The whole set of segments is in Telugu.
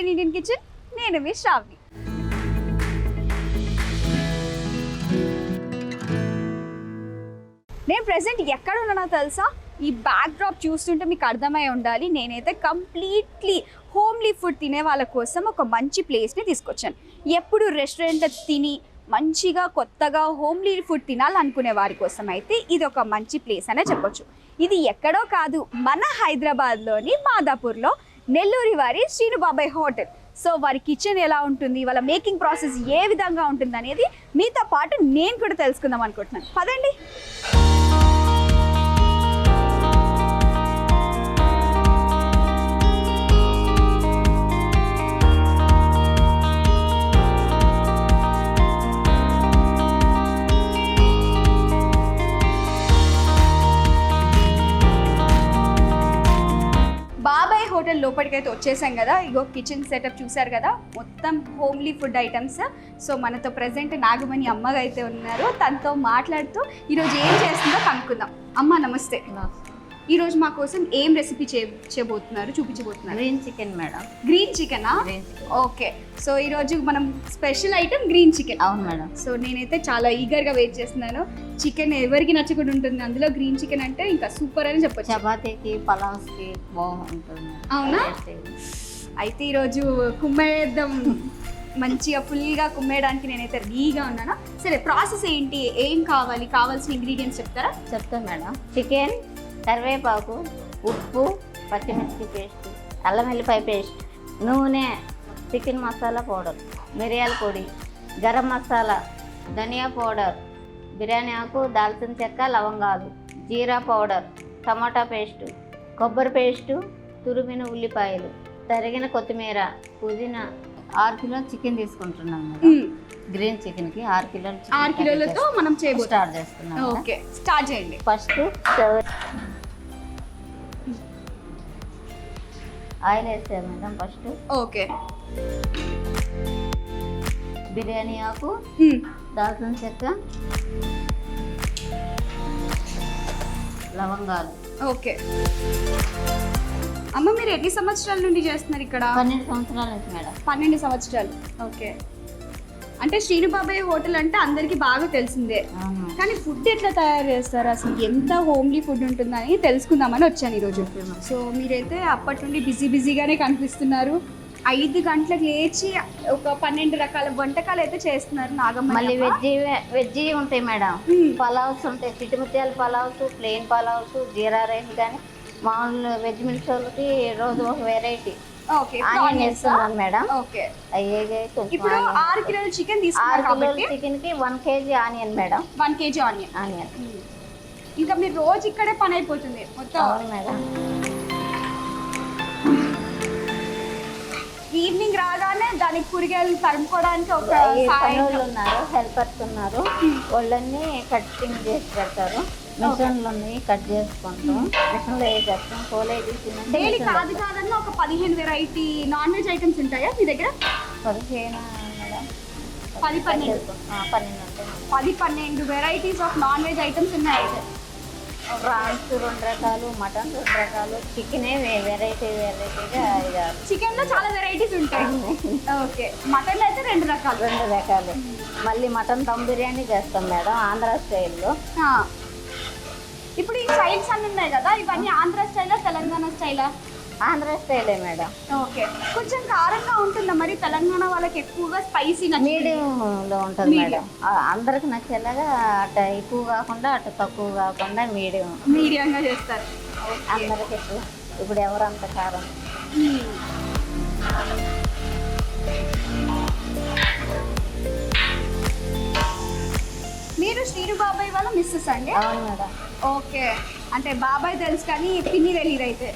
ఇండియన్ ఇండియన్ కిచెన్ నేను మీ శ్రావణి. నేను ప్రెసెంట్ ఎక్కడ ఉన్నానో తెలుసా? ఈ బ్యాక్ డ్రాప్ చూస్తుంటే మీకు అర్థమై ఉండాలి నేనైతే కంప్లీట్లీ హోమ్లీ ఫుడ్ తినే వాళ్ళ కోసం ఒక మంచి ప్లేస్ని తీసుకొచ్చాను. ఎప్పుడు రెస్టారెంట్లో తిని మంచిగా కొత్తగా హోమ్లీ ఫుడ్ తినాలనుకునే వారి కోసం అయితే ఇది ఒక మంచి ప్లేస్ అనే చెప్పొచ్చు. ఇది ఎక్కడో కాదు మన హైదరాబాద్లోని మాదాపూర్లో నెల్లూరి వారి శ్రీనుబాబాయ్ హోటల్. సో వారి కిచెన్ ఎలా ఉంటుంది? వాళ్ళ మేకింగ్ ప్రాసెస్ ఏ విధంగా ఉంటుంది అనేది మీతో పాటు నేను కూడా తెలుసుకుందాం అనుకుంటున్నాను. పదండి. హోటల్ లోపలికైతే వచ్చేసాం కదా. ఇగో కిచెన్ సెటప్ చూసారు కదా. మొత్తం హోమ్లీ ఫుడ్ ఐటమ్స్ సో మనతో ప్రజెంట్ నాగమణి అమ్మగా అయితే ఉన్నారు. తనతో మాట్లాడుతూ ఈరోజు ఏం చేస్తుందో కనుక్కుందాం. అమ్మ నమస్తే. ఈరోజు మా కోసం ఏం రెసిపీ చే చేయబోతున్నారు చూపించబోతున్నారు? గ్రీన్ చికెన్ మేడం గ్రీన్ చికెనా గ్రీన్ చికెన్ ఓకే సో ఈరోజు మనం స్పెషల్ ఐటమ్ గ్రీన్ చికెన్ అవును మేడం సో నేనైతే చాలా ఈగర్గా వెయిట్ చేస్తున్నాను. చికెన్ ఎవరికి నచ్చకుండా ఉంటుంది? అందులో గ్రీన్ చికెన్ అంటే ఇంకా సూపర్ అని చెప్పొచ్చు. చపాతీకి పలావ్స్కి బాగుంటుంది. అవునా? అయితే ఈరోజు కుమ్మేద్దాం. మంచిగా ఫుల్గా కుమ్మేయడానికి నేనైతే రెడీగా ఉన్నాను? సరే ప్రాసెస్ ఏంటి? ఏం కావాలి? కావాల్సిన ఇంగ్రీడియంట్స్ చెప్తారా? చెప్తా మేడం చికెన్ కరివేపాకు ఉప్పు పచ్చిమిర్చి పేస్ట్ అల్లం వెల్లిపాయ పేస్ట్ నూనె చికెన్ మసాలా పౌడర్ మిరియాల పొడి గరం మసాలా ధనియా పౌడర్ బిర్యానీ ఆకు దాల్చిన చెక్క లవంగాలు జీరా పౌడర్ టమాటా పేస్టు కొబ్బరి పేస్టు తురిమిన ఉల్లిపాయలు తరిగిన కొత్తిమీర పుదీనా ఆరు కిలో చికెన్ తీసుకుంటున్నాం గ్రీన్ చికెన్కి ఆరు కిలోలు ఆరు కిలోలతో మనం స్టార్ట్ చేస్తున్నాం. ఓకే స్టార్ట్ చేయండి. ఫస్ట్ ఆయిల్ వేసాం మేడం ఫస్ట్. ఓకే. బిర్యానీ ఆకు దాల్చిన చెక్క లవంగాలు. ఓకే. అమ్మ మీరు ఎన్ని సంవత్సరాల నుండి చేస్తున్నారు ఇక్కడ? పన్నెండు సంవత్సరాల మేడం. పన్నెండు సంవత్సరాలు. ఓకే. అంటే శ్రీనుబాబాయ్ హోటల్ అంటే అందరికీ బాగా తెలిసిందే. కానీ ఫుడ్ ఎట్లా తయారు చేస్తారు? అసలు ఎంత హోమ్లీ ఫుడ్ ఉంటుందని తెలుసుకుందామని వచ్చాను ఈరోజు. సో మీరైతే అప్పటి నుండి బిజీ బిజీగానే కనిపిస్తున్నారు. ఐదు గంటలకు లేచి ఒక పన్నెండు రకాల వంటకాలు అయితే చేస్తున్నారు నాగమ్మ మళ్ళీ వెజ్ వెజ్ ఉంటాయి మేడం. పలావ్స్ ఉంటాయి. చిట్టుముత్యాల పలావ్స్ ప్లెయిన్ పలావ్స్ జీరా రైస్ కానీ మామూలు వెజ్ మిల్స్ వాళ్ళకి రోజు ఒక వెరైటీ ఓకే ఆనియన్ వేస్తున్నాను మేడం. ఓకే. అయ్యే ఇప్పుడు. ఆరు కిలోల చికెన్ ఆరు తీసుకున్నారు కిలోల కాబట్టి? చికెన్కి one KG onion madam. One KG onion. Onion ఇంకా మీరు రోజు ఇక్కడే పని అయిపోతుంది మొత్తం. అవును మేడం. ఈవినింగ్ రాగానే దానికి కూరగాయలు తరుముకోవడానికి ఒక ఈ సాయం పనులు ఉన్నారు హెల్పర్స్ ఉన్నారు. వాళ్ళన్నీ కటింగ్ చేసి పెడతారు. మిషన్లు ఉన్నాయి కట్ చేసుకుంటాం. మిషన్లో వేసేస్తాం కోలేజ్ డైలీ కాదు కాదన్న ఒక పదిహేను వెరైటీ నాన్ వెజ్ ఐటమ్స్ ఉంటాయా మీ దగ్గర? పదిహేను పది పన్నెండు. పన్నెండు. పది పన్నెండు varieties of non veg items ఉన్నాయి. ప్రాన్స్ రెండు రకాలు మటన్ రెండు రకాలు చికెనే వెరైటీ వెరైటీగా చికెన్లో చాలా వెరైటీస్ ఉంటాయి. ఓకే. మటన్ అయితే రెండు రకాలు. రెండు రకాలు. మళ్ళీ మటన్ దమ్ బిర్యానీ చేస్తాం మేడం ఆంధ్ర స్టైల్లో. ఇప్పుడు ఈ స్టైల్స్ అన్ని ఉన్నాయి కదా ఇవన్నీ ఆంధ్ర స్టైలా తెలంగాణ స్టైలా? ఆంధ్ర స్టైలే మేడం. ఓకే. కొంచెం కారంగా ఉంటుందా మరి? తెలంగాణ వాళ్ళకి ఎక్కువగా స్పైసీ మీడియంలో ఉంటుంది. మేడం. అందరికి నచ్చేలాగా అటు ఎక్కువ కాకుండా అటు తక్కువ కాకుండా మీడియం. మీడియంగా చేస్తారు. అందరికి ఎక్కువ. ఇప్పుడు ఎవరంత కారం? మీరు శ్రీను బాబాయ్ వాళ్ళ మిస్సెస్ అండి? అవును మేడం. ఓకే. అంటే బాబాయ్ తెలుసు కానీ పిన్ని తెలియదు అయితే.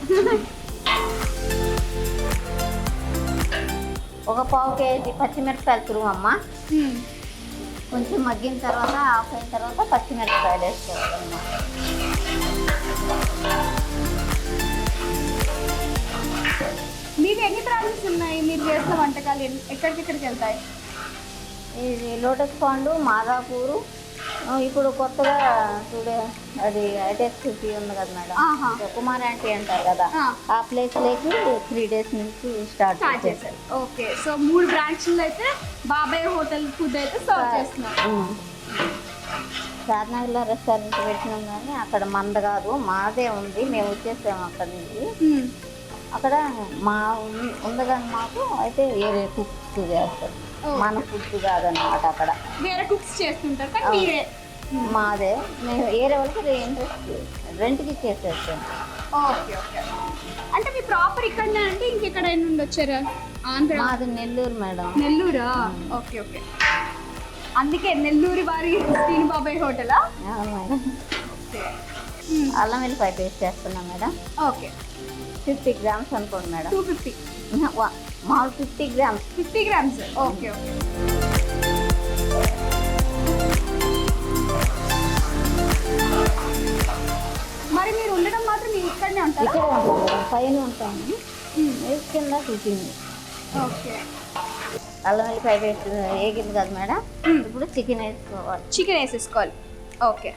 ఒక పావు కేజీ పచ్చిమిరపకాయలు తురుమమ్మ కొంచెం మగ్గిన తర్వాత ఆఫ్ అయిన తర్వాత పచ్చిమిరపకాయలు వేసుకోవాలమ్మా మీకు ఎన్ని బ్రాంచెస్ ఉన్నాయి? మీరు చేసిన వంటకాలు ఎన్ని- ఎక్కడికెక్కడికి వెళ్తాయి? ఇది లోటస్ పాండు మాదాపూరు ఇప్పుడు కొత్తగా చూడే అది హైటెక్ సిటీ ఉంది కదా మేడం. కుమార్ ఆంటీ అంటారు కదా ఆ. ప్లేస్ లేకి త్రీ డేస్ నుంచి స్టార్ట్ స్టార్ట్ చేశారు. ఓకే సో మూడు బ్రాంచ్లు అయితే బాబాయ్ హోటల్ ఫుడ్ అయితే సర్వ్ చేస్తున్నారు. చార్నగర్లో రెస్టారెంట్ పెట్టినాం కానీ అక్కడ మంద కాదు మాదే ఉంది. మేము వచ్చేసాము అక్కడ నుంచి. మ్మ్. అక్కడ మా ఉంది కానీ మాకు అయితే వేరే కుక్స్ చేస్తారు. మన ఫుడ్ కాదన్నమాట అక్కడ. వేరే కుక్స్ చేస్తుంటారు కానీ మీరే. మాదే. మేము వేరే వాళ్ళకి ఇంట్రెస్ట్ రెంట్కి ఇచ్చేసేస్తాం ఓకే ఓకే. అంటే మీ ప్రాపర్ ఇక్కడనే అంటే ఇంకెక్కడ నుండి వచ్చారా ఆంధ్ర? మాది నెల్లూరు మేడం. నెల్లూరా? Okay okay. అందుకే నెల్లూరు వారి శ్రీను బాబాయ్ హోటలా మేడం. అల్లం వెల్లిపాయ పేస్ట్ చేస్తున్నాం మేడం. ఓకే. ఫిఫ్టీ గ్రామ్స్ అనుకోండి మేడం. Two fifty. వా- మామూలు fifty grams. Fifty grams. Okay okay మరి మీరు ఉండడం మాత్రం మీరు ఇక్కడనే ఉంటారా? ఇక్కడ ఉంటాం మేడం పైన ఇది కింద కుకింగ్ ఓకే. అల్లం వెల్లిపాయ పేస్ట్ వేగింది కదా మేడం. ఇప్పుడు చికెన్ వేసుకోవాలి. చికెన్ వేసేసుకోవాలి. ఓకే.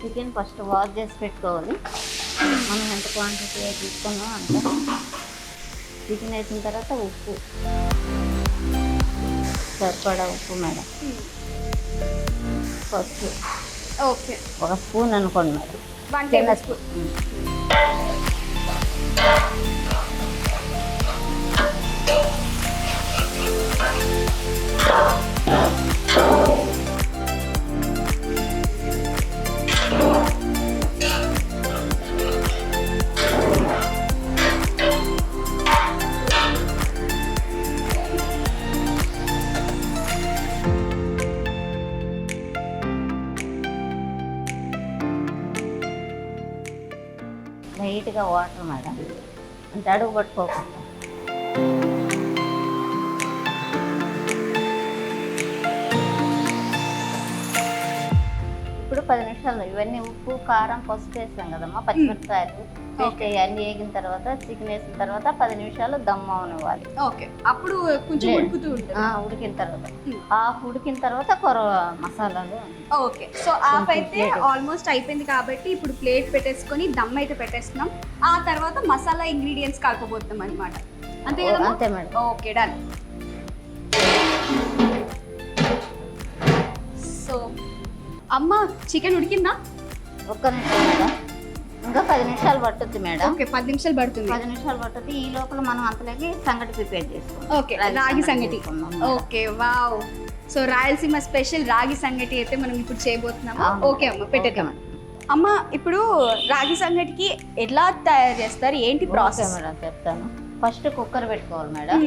చికెన్ ఫస్ట్ వాష్ చేసి పెట్టుకోవాలి. మనం ఎంత క్వాంటిటీ తీసుకున్నాం అంత. చికెన్ వేసిన తర్వాత ఉప్పు. సరిపడా ఉప్పు మేడం. పసుపు. ఓకే ఒక స్పూన్ అనుకోండి మేడం. వన్ చిన్న స్పూన్. నీట్గా వాటర్ మేడం. అంటే అడుగు పట్టుకోకుండా ఇప్పుడు పది నిమిషాలు ఇవన్నీ ఉప్పు కారం పసుపు వేసాం కదమ్మా పచ్చిమిరపకాయలు. పేస్ట్ అన్నీ వేగిన తర్వాత చికెన్ వేసిన తర్వాత పది నిమిషాలు దమ్ అవనివ్వాలి. ఓకే అప్పుడు కొంచెం. ఉడుకుతూ ఉంటుంది. ఆ, ఉడికిన తర్వాత. Hmm. హాఫ్ ఉడికిన తర్వాత కొర మసాలాలు. ఓకే సో ఆఫ్ అయితే. ఆల్మోస్ట్ అయిపోయింది కాబట్టి ఇప్పుడు ప్లేట్ పెట్టేసుకొని దమ్ అయితే పెట్టేస్తున్నాం. ఆ తర్వాత మసాలా ఇంగ్రీడియంట్స్ కలపబోతున్నాం అనమాట అంతే కదా అంతే మేడం. Okay done. సో అమ్మ చికెన్ ఉడికిందా? ఒక్క నిమిషం మేడం. ఇంకా పది నిమిషాలు పట్టుద్ది మేడం. ఓకే పది నిమిషాలు పడుతుంది. పది నిమిషాలు పట్టుద్ది. ఈ లోపల మనం అంతలోకి సంగటి ప్రిపేర్ చేసుకుందాం ఓకే రాగి సంగటి. Okay wow. So Rayalaseema special రాగి సంగటి అయితే మనం ఇప్పుడు చేయబోతున్నాము. ఓకే అమ్మ పెట్టేద్దాం. అమ్మ ఇప్పుడు రాగి సంగటికి ఎలా తయారు చేస్తారు? ఏంటి ప్రాసెస్? మేడం చెప్తాను. ఫస్ట్ కుక్కర్ పెట్టుకోవాలి మేడం.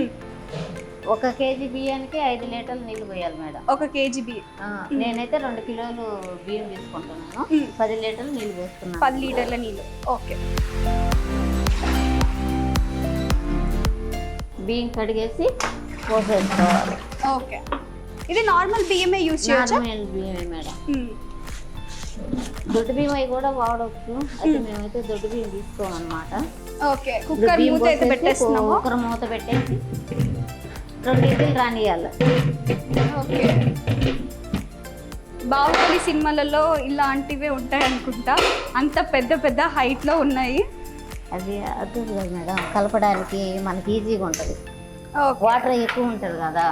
ఒక కేజీ బియ్యానికి ఐదు లీటర్లు నీళ్ళు పోయాలి మేడం. ఒక కేజీ బి ఆ, నేనైతే రెండు కిలోలు బియ్యం తీసుకుంటున్నాను. పది లీటర్లు నీళ్ళు పోస్తున్నాను. పది లీటర్ల నీళ్ళు. ఓకే. బియ్యం కడిగేసి పోసేసుకోవాలి. ఓకే. ఇది నార్మల్ బియ్యమే యూజ్ చేయొచ్చా? నార్మల్ బియ్యమే మేడం. దొడ్డు బియ్యం అవి కూడా వాడవచ్చు అయితే మేమైతే దొడ్డు బియ్యం తీసుకోమన్నమాట. ఓకే. కుక్కర్ మూత అయితే పెట్టేస్తున్నాము. కుక్కర్ మూత పెట్టేసి రెండు ఇడ్లీలు రానియాలి ఓకే. బాహుబలి సినిమాలలో ఇలాంటివే ఉంటాయి అనుకుంటా అంత పెద్ద పెద్ద height లో ఉన్నాయి. అది అది మేడం. కలపడానికి మనకి ఈజీగా ఉంటుంది. వాటర్ ఎక్కువ ఉంటుంది కదా.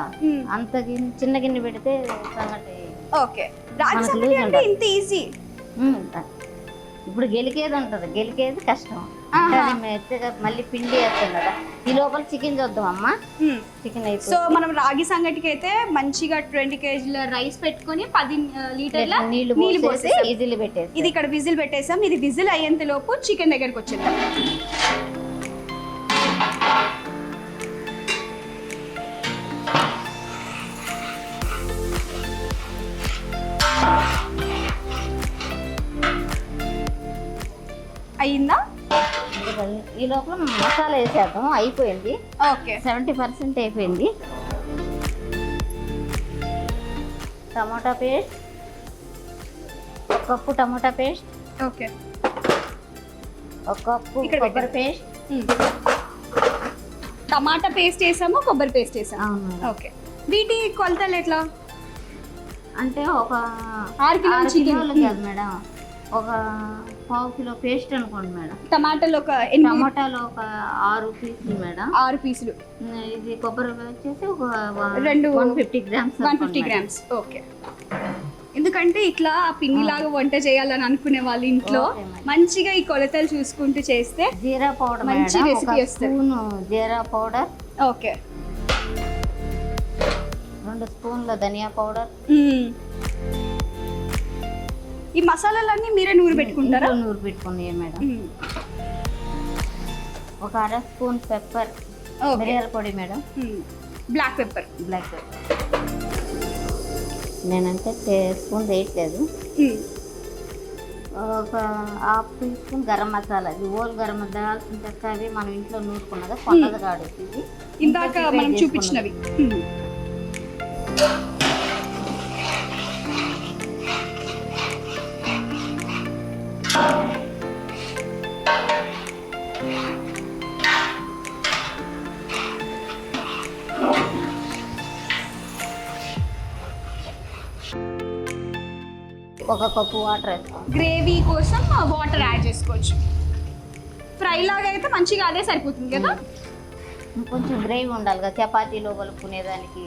అంత గిన్నె చిన్న గిన్నె పెడితే సంగటి ఓకే. రాగి సంగటి అంటే. ఇంత ఈజీ. ఇప్పుడు గెలికేది ఉంటుంది. గెలికేది కష్టం. అది మెత్తగా మళ్ళీ పిండి వేస్తాం కదా. ఈ లోపల చికెన్ చూద్దాం అమ్మా. చికెన్ సో అయిపోయి మనం రాగి సంగటికి అయితే మంచిగా ట్వంటీ కేజీల రైస్ పెట్టుకొని పది లీటర్ల నీళ్ళు నీళ్ళు పోసేసాం ఇదిలి పెట్టేసి ఇది ఇక్కడ విజిల్ పెట్టేసాం. ఇది విజిల్ అయ్యేంత లోపు చికెన్ దగ్గరికి వచ్చేద్దాం. అయ్యిందా ఈ లోపల మసాలా వేసేద్దాం అయిపోయింది. ఓకే. సెవెంటీ పర్సెంట్ అయిపోయింది. టమాటా పేస్ట్ ఒక కప్పు టమాటా పేస్ట్ ఓకే. ఒక కప్పు కొబ్బరి పేస్ట్. టమాటా పేస్ట్ వేసాము కొబ్బరి పేస్ట్ వేసాము. అవును. ఓకే. వీటి కొలతలు ఎట్లా? అంటే ఒక ఆరు కిలోల. కిలోలు కాదు మేడం. ఒక పావు కిలో పేస్ట్ అనుకోండి మేడం. టమాటాలు ఒక టమాటాలు ఒక ఆరు పీసులు మేడం. ఆరు పీసులు. ఇది కొబ్బరి వచ్చేసి ఒక రెండు- one fifty grams one fifty grams. Okay. ఎందుకంటే ఇట్లా పిండిలాగా వంట చేయాలని అనుకునే వాళ్ళ ఇంట్లో. మంచిగా ఈ కొలతలు చూసుకుంటూ చేస్తే జీరా పౌడర్ మంచి ఒక వస్తుంది. స్పూన్ జీరా పౌడర్. ఓకే. రెండు స్పూన్ల ధనియా పౌడర్. ఈ మసాలాలన్నీ మీరే నూరు పెట్టుకుంటారా? నూరు పెట్టుకున్నాయి మేడం. ఒక అర స్పూన్ పెప్పర్ మిరియాల పొడి madam. Black pepper. Black pepper. నేనంటే స్పూన్ వేయట్లేదు. ఒక half teaspoon garam masala. ఇది ఓల్ గరం మసాలా చెక్క అవి మనం ఇంట్లో నూరుకున్నది కొన్నది కాదు ఇది. ఇందాక మనం చూపించినవి. ఒక కప్పు వాటర్ వేస్తాం గ్రేవీ కోసం వాటర్ యాడ్ చేసుకోవచ్చు. ఫ్రై లాగా అయితే మంచిగా అదే సరిపోతుంది కదా? కొంచెం గ్రేవీ ఉండాలి కదా చపాతీలో కలుపుకునేదానికి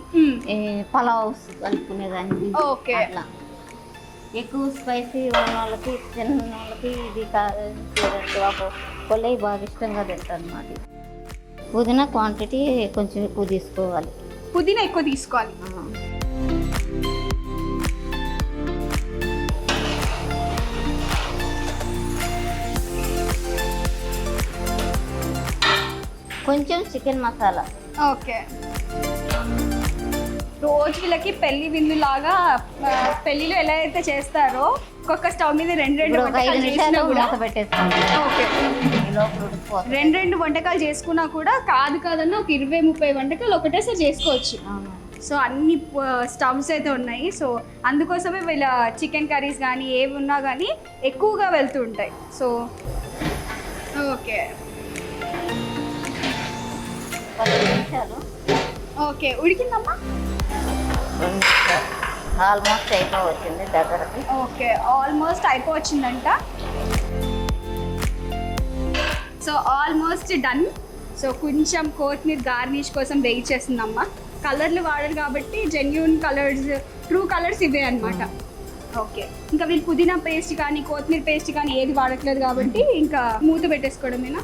పలావ్స్ కలుపుకునేదానికి ఓకే. అట్లా. ఎక్కువ స్పైసీ ఉన్న వాళ్ళకి చిన్న వాళ్ళకి ఇది కొల్లయి బాగా ఇష్టంగా తింటారు అన్నమాట పుదీనా క్వాంటిటీ కొంచెం ఎక్కువ తీసుకోవాలి. పుదీనా ఎక్కువ తీసుకోవాలి. కొంచెం చికెన్ మసాలా. ఓకే. రోజు వీళ్ళకి పెళ్ళి విందు లాగా పెళ్ళిలో ఎలా అయితే చేస్తారో ఒక్కొక్క స్టవ్ మీద రెండు రెండు వంటకాలు చేసినా కూడా ఓకే. రెండు రెండు వంటకాలు చేసుకున్నా కూడా కాదు కాదన్న ఒక ఇరవై ముప్పై వంటకాలు ఒకటేసారి చేసుకోవచ్చు. సో అన్ని స్టవ్స్ అయితే ఉన్నాయి. సో అందుకోసమే వీళ్ళ చికెన్ కర్రీస్ కానీ ఏవి ఉన్నా కానీ ఎక్కువగా వెళ్తూ ఉంటాయి. So okay. పది నిమిషాలు ఓకే ఉడికిందమ్మా? ఆల్మోస్ట్ అయిపో వచ్చింది దగ్గరకి. Okay almost అయిపోవచ్చిందంట. So almost done. So కొంచెం కొత్తిమీర గార్నిష్ కోసం వెయిట్ చేస్తుందమ్మా. కలర్లు వాడరు కాబట్టి జెన్యున్ కలర్స్ ట్రూ కలర్స్ ఇవే అనమాట ఓకే ఇంకా వీళ్ళు పుదీనా పేస్ట్ కానీ కొత్తిమీర పేస్ట్ కానీ ఏది వాడట్లేదు కాబట్టి ఇంకా మూత పెట్టేసుకోవడమేనా?